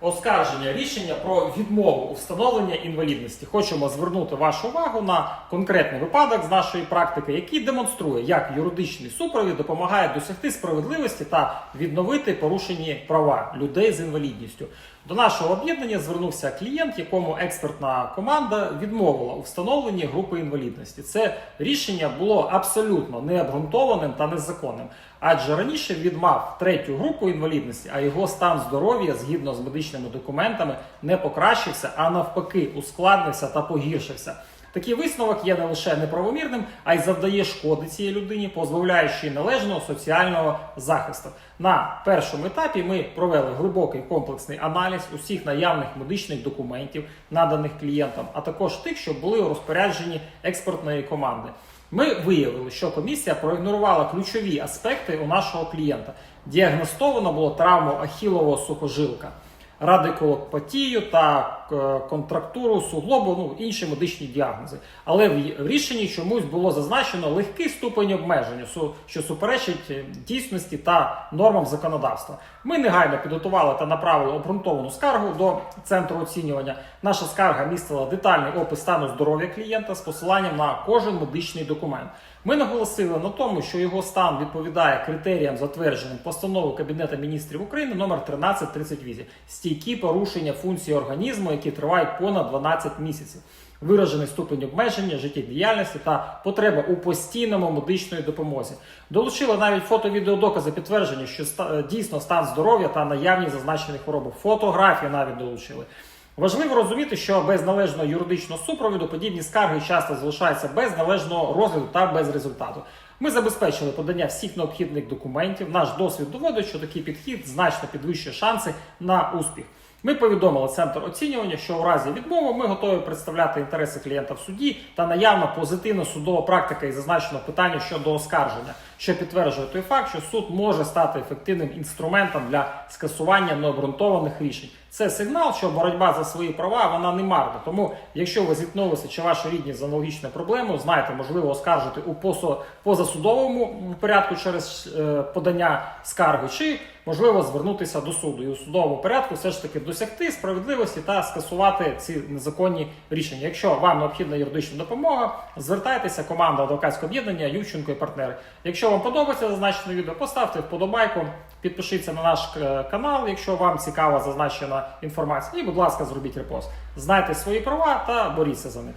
оскарження рішення про відмову встановлення інвалідності. Хочемо звернути вашу увагу на конкретний випадок з нашої практики, який демонструє, як юридичний супровід допомагає досягти справедливості та відновити порушені права людей з інвалідністю. До нашого об'єднання звернувся клієнт, якому експертна команда відмовила у встановленні групи інвалідності. Це рішення було абсолютно необґрунтованим та незаконним, адже раніше він мав третю групу інвалідності, а його стан здоров'я згідно з медичними документами не покращився, а навпаки, ускладнився та погіршився. Такий висновок є не лише неправомірним, а й завдає шкоди цій людині, позбавляючи належного соціального захисту. На першому етапі ми провели глибокий комплексний аналіз усіх наявних медичних документів, наданих клієнтам, а також тих, що були у розпорядженні експертної команди. Ми виявили, що комісія проігнорувала ключові аспекти у нашого клієнта. Діагностовано було травму ахілового сухожилка радикулопатію та е, контрактуру суглобу, ну інші медичні діагнози. Але в рішенні чомусь було зазначено легкий ступень обмеження, що суперечить е, дійсності та нормам законодавства. Ми негайно підготували та направили обґрунтовану скаргу до центру оцінювання. Наша скарга містила детальний опис стану здоров'я клієнта з посиланням на кожен медичний документ. Ми наголосили на тому, що його стан відповідає критеріям, затвердженим постановою Кабінету міністрів України номер 1338 стійкі порушення функції організму, які тривають понад 12 місяців. Виражений ступень обмеження життєдіяльності та потреба у постійному медичної допомозі. Долучили навіть фото-відеодокази підтвердження, що ста- дійсно стан здоров'я та наявність зазначених хвороб. Фотографії навіть долучили. Важливо розуміти, що без належного юридичного супроводу подібні скарги часто залишаються без належного розгляду та без результату. Ми забезпечили подання всіх необхідних документів. Наш досвід доводить, що такий підхід значно підвищує шанси на успіх. Ми повідомили центр оцінювання, що у разі відмови ми готові представляти інтереси клієнта в суді та наявна позитивна судова практика і зазначено питання щодо оскарження, що підтверджує той факт, що суд може стати ефективним інструментом для скасування необґрунтованих рішень. Це сигнал, що боротьба за свої права вона не марна. Тому, якщо ви зіткнулися чи ваші рідні з аналогічною проблемою, знаєте, можливо оскаржити у посо- позасудовому порядку через е, подання скарги, чи можливо звернутися до суду і у судовому порядку все ж таки досягти справедливості та скасувати ці незаконні рішення. Якщо вам необхідна юридична допомога, звертайтеся команда адвокатського об'єднання Ющенко і партнери. Якщо вам подобається зазначене відео, поставте вподобайку, підпишіться на наш е, канал, якщо вам цікава зазначена інформація. І, будь ласка, зробіть репост. Знайте свої права та боріться за них.